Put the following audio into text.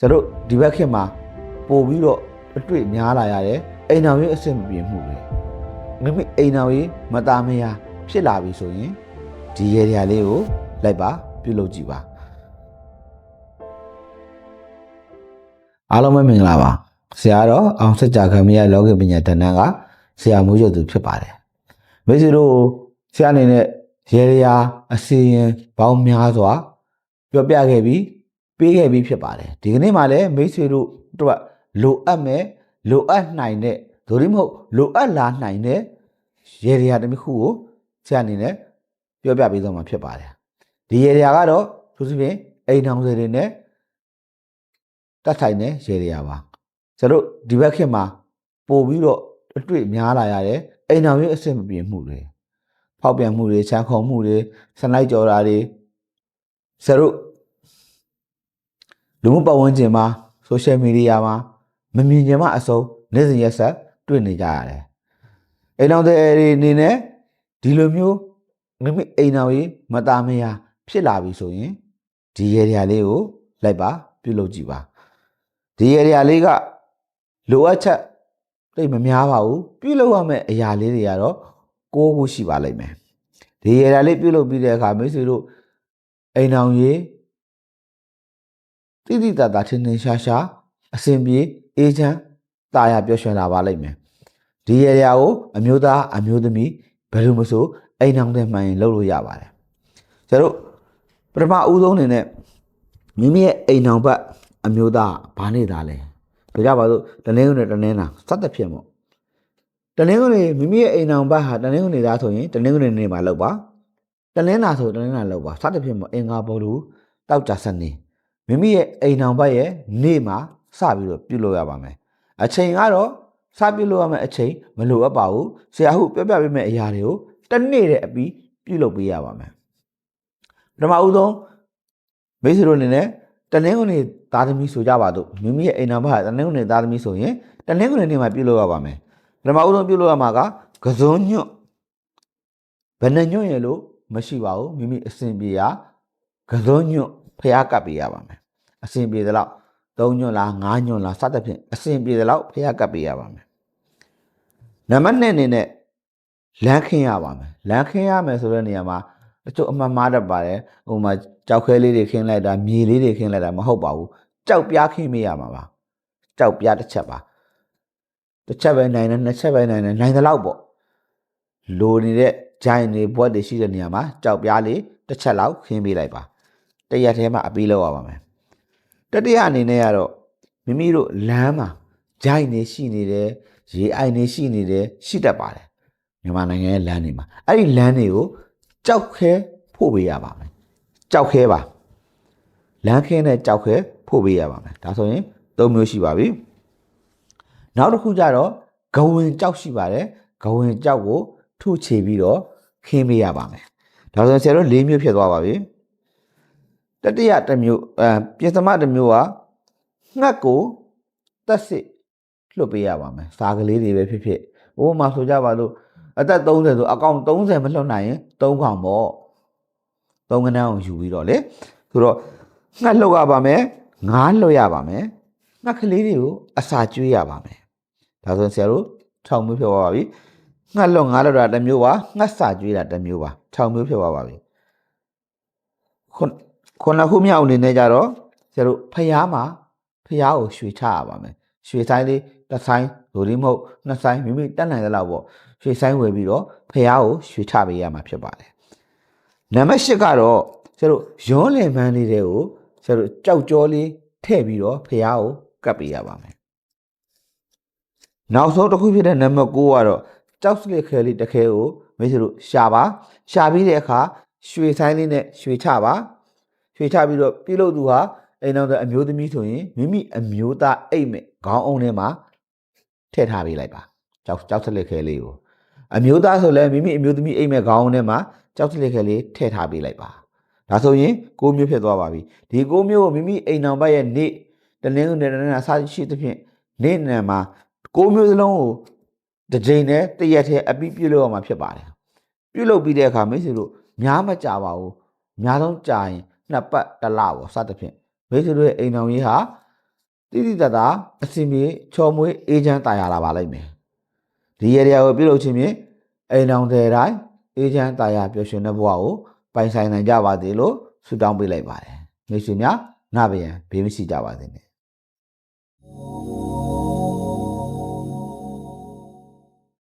ကျွန်တော်ဒီဘက်ခေတ်မှာပို့ပြီးတော့အတွေ့များလာရတယ်အိမ်တော်ရေးအဆင်မပြေမှုတွေမိမိအိမ်တော်ရေးမသားမယားဖြစ်လာပြီဆိုရင်ဒီရေရာလေးကိုလိုက်ပါပြုလုပ်ကြည့်ပါအားလုံးပဲမင်္ဂလာပါဆရာတော်အောင်စကြခံမရလောကပညာတဏ္ဍကဆရာမိုးရွတ်သူဖြစ်ပါတယ်မိတ်ဆွေတို့ဆရာအနေနဲ့ရေရာအစီရင်ပေါင်းများစွာပြောပြခဲ့ပြီး ပေးခဲ့ပြီးဖြစ်ပါတယ်ဒီကနေ့မှလည်းမိတ်ဆွေတို့တို့လိုအပ်မဲ့လိုအပ်နိုင်တဲ့ဒိုရမဟုတ်လိုအပ်လာနိုင်တဲ့ရေရာတစ်ခုကိုဆရာအနေနဲ့ပြောပြပေးသွားမှာဖြစ်ပါတယ်ဒီရေရာကတော့သူစဖြင့်အိမ်ထောင်စေတွေနဲ့တတ်ထိုင်တဲ့ရေရာပါကျွန်တော်ဒီဘက်ခေတ်မှာပို့ပြီးတော့အတွေ့များလာရတယ်အိမ်ထောင်ရေးအဆင်မပြေမှုတွေဖောက်ပြန်မှုတွေချမ်းခုံမှုတွေစနိုက်ကြော်တာတွေဆရာတို့ လူမှုပတ်ဝန်းကျင်မှာဆိုရှယ်မီဒီယာမှာမမြင်ကြမအစုံနေ့စဉ်ရက်ဆက်တွေ့နေကြရတယ်အိမ်ထောင်တွေအနေနဲ့ဒီလိုမျိုးမိမိအိမ်ထောင်ရေးမသားမယားဖြစ်လာပြီဆိုရင်ဒီရေရာလေးကိုလိုက်ပါပြုလုပ်ကြည့်ပါဒီရေရာလေးကလိုအပ်ချက်တိတ်မများပါဘူးပြုလုပ်ရမယ့်အရာလေးတွေကတော့ကိုးခုရှိပါလိမ့်မယ်ဒီရေရာလေးပြုလုပ်ပြီးတဲ့အခါမိတ်ဆွေတို့အိမ်ထောင်ရေး တိတိတတ်တာထင်ထင်ရှားရှားအစဉ်ပြေအေးချမ်းတာယာပျော်ရွှင်လာပါလိမ့်မယ်ဒီရေရာကိုအမျိုးသားအမျိုးသမီးဘယ်လိုမဆိုအိမ်ထောင်တဲ့မှန်ရင်လုပ်လို့ရပါတယ်ကျတို့ပထမဦးဆုံးအနေနဲ့မိမိရဲ့အိမ်ထောင်ဘက်အမျိုးသားဘာနေတာလဲဆိုကြပါစို့တနင်္ဂနွေတနင်္လာစသဖြင့်ပေါ့တနင်္ဂနွေမိမိရဲ့အိမ်ထောင်ဘက်ဟာတနင်္ဂနွေသားဆိုရင်တနင်္ဂနွေနေ့မှာလုပ်ပါတနင်္လာဆိုတနင်္လာလုပ်ပါစသဖြင့်ပေါ့အင်္ဂါဘောလူတောက်ကြစနေ မိမိရဲ့အိမ်ထောင်ဘက်ရဲ့နေ့မှာစပြီးတော့ပြုလုပ်ရပါမယ်အချိန်ကတော့စပြုလုပ်ရမယ့်အချိန်မလိုအပ်ပါဘူးဆရာဟုပြောပြပေးမယ့်အရာတွေကိုတစ်နေ့တည်းအပြီးပြုလုပ်ပေးရပါမယ်ပထမဦးဆုံးမိတ်ဆွေတို့အနေနဲ့တနင်္ဂနွေသားသမီးဆိုကြပါတော့မိမိရဲ့အိမ်တော်ဘက်တနင်္ဂနွေသားသမီးဆိုရင်တနင်္ဂနွေနေ့မှာပြုလုပ်ရပါမယ်ပထမဦးဆုံးပြုလုပ်ရမှာကကစုံညွတ်ဘယ်နှညွတ်ရလို့မရှိပါဘူးမိမိအစဉ်ပြေရကစုံညွတ်ဖျားကပ်ပေးရပါမယ် အစဉ်ပြေသလောက်3ညွတ်လား5ညွတ်လားစသဖြင့်အစဉ်ပြေသလောက်ဖျားကပ်ပေးရပါမယ်နံပါတ်2အနေနဲ့လမ်းခင်းရပါမယ်လမ်းခင်းရမယ်ဆိုတဲ့နေရာမှာတချို့အမှတ်မှားတတ်ပါတယ်ဟိုမှာကြောက်ခဲလေးတွေခင်းလိုက်တာမြေလေးတွေခင်းလိုက်တာမဟုတ်ပါဘူးကြောက်ပြားခင်းမေးရမှာပါကြောက်ပြားတစ်ချက်ပါတစ်ချက်ပဲနိုင်တယ်နှစ်ချက်ပဲနိုင်တယ်နိုင်တဲ့လောက်ပေါ့လိုနေတဲ့ဂျိုင်းတွေဘွက်တွေရှိတဲ့နေရာမှာကြောက်ပြားလေးတစ်ချက်လောက်ခင်းပေးလိုက်ပါတရက်ထဲမှာအပြီးလောက်ရပါမယ် တတိယအနေနဲ့ကတော့မိမိတို့လမ်းမှာဂျိုင်းတွေရှိနေတယ်ရေအိုင်တွေရှိနေတယ်ရှိတတ်ပါတယ်မြန်မာနိုင်ငံရဲ့လမ်းတွေမှာအဲ့ဒီလမ်းတွေကိုကြောက်ခဲဖို့ပေးရပါမယ်ကြောက်ခဲပါလမ်းခင်းနဲ့ကြောက်ခဲဖို့ပေးရပါမယ်ဒါဆိုရင်၃မျိုးရှိပါပြီနောက်တစ်ခုကျတော့ဂဝင်ကြောက်ရှိပါတယ်ဂဝင်ကြောက်ကိုထုချေပြီးတော့ခင်းပေးရပါမယ်ဒါဆိုရင်ဆရာတို့၄မျိုးဖြစ်သွားပါပြီ တတိယတစ်မျိုးအဲပြင်သမတစ်မျိုးကငှက်ကိုတက်စစ်လွတ်ပေးရပါမယ်စားကလေးတွေပဲဖြစ်ဖြစ်ဥပမာဆိုကြပါလို့အသက်30ဆိုအကောင်30မလွတ်နိုင်ရင်3កောင်ပေါ့3ကနန်းကိုယူပြီးတော့လေဆိုတော့ငှက်လှုပ်ရပါမယ်ငားလှုပ်ရပါမယ်ငှက်ကလေးတွေကိုအစာကျွေးရပါမယ်ဒါဆိုရင်ဆရာတို့ထောင်မျိုးဖြစ်သွားပါပြီငှက်လှုပ်ငားလှုပ်တာတစ်မျိုးပါငှက်စာကျွေးတာတစ်မျိုးပါထောင်မျိုးဖြစ်သွားပါပြီခု ခုနခုမြောက်အနေနဲ့ကြတော့ဆရာတို့ဖျားမှာဖျားကိုရွှေချရပါမယ်ရွှေဆိုင်လေးတစ်ဆိုင်လိုရင်းမဟုတ်နှစ်ဆိုင်မိမိတက်နိုင်တဲ့လောက်ပေါ့ရွှေဆိုင်ဝယ်ပြီးတော့ဖះကိုရွှေချပေးရမှာဖြစ်ပါတယ်နံပါတ်၈ကတော့ကျတို့ရွန်းလင်ပန်းလေးတွေကိုကျတို့ကြောက်ကြောလေးထည့်ပြီးတော့ဖះကိုကပ်ပေးရပါမယ်နောက်ဆုံးတစ်ခုဖြစ်တဲ့နံပါတ်9ကတော့ကြောက်စလစ်ခဲလေးတစ်ခဲကိုမိတ်ဆွေတို့ရှာပါရှာပြီးတဲ့အခါရွှေဆိုင်လေးနဲ့ရွှေချပါ ရွှေချပြီးတော့ပြုလုပ်သူဟာအိမ်တော်တဲ့အမျိုးသမီးဆိုရင်မိမိအမျိုးသားအိတ်မဲ့ခေါင်းအုံထဲမှာထည့်ထားပေးလိုက်ပါကြောက်ကြောက်စလစ်ခဲလေးကိုအမျိုးသားဆိုလည်းမိမိအမျိုးသမီးအိမ်မဲ့ခေါင်းထဲမှာကြောက်စလစ်ခဲလေးထည့်ထားပေးလိုက်ပါဒါဆိုရင်ကိုမျိုးဖြစ်သွားပါပြီဒီကိုမျိုးကိုမိမိအိမ်တော်ဘက်ရဲ့နေ့တနင်္ဂနွေတနင်္လာစရှိသဖြင့်နေ့နံမှာကိုမျိုးစလုံးကိုတစ်ချိန်နဲ့တရက်တည်းအပြီးပြုတ်လို့ရမှာဖြစ်ပါတယ်ပြုတ်လို့ပြီးတဲ့အခါမိတ်ဆွေတို့များမကြပါဘူးများဆုံးကြာရင် နှစ်ပတ်တစ်လပေါ့စသဖြင့်မိတ်ဆွေတို့ရဲ့အိမ်တော်ကြီးဟာတိတိတတ်တာအစင်ပြေချော်မွေးအေးချမ်းတာယာလာပါလိမ့်မယ်ဒီရေဒီယာကိုပြုလုပ်ခြင်းဖြင့်အိမ်တော်တဲ့တိုင်းအေးချမ်းတာယာပျော်ရွှင်တဲ့ဘဝကိုပိုင်ဆိုင်နိုင်ကြပါသေးလို့ဆုတောင်းပေးလိုက်ပါတယ်မိတ်ဆွေများနာဗျံဘေးမရှိကြပါစေနဲ့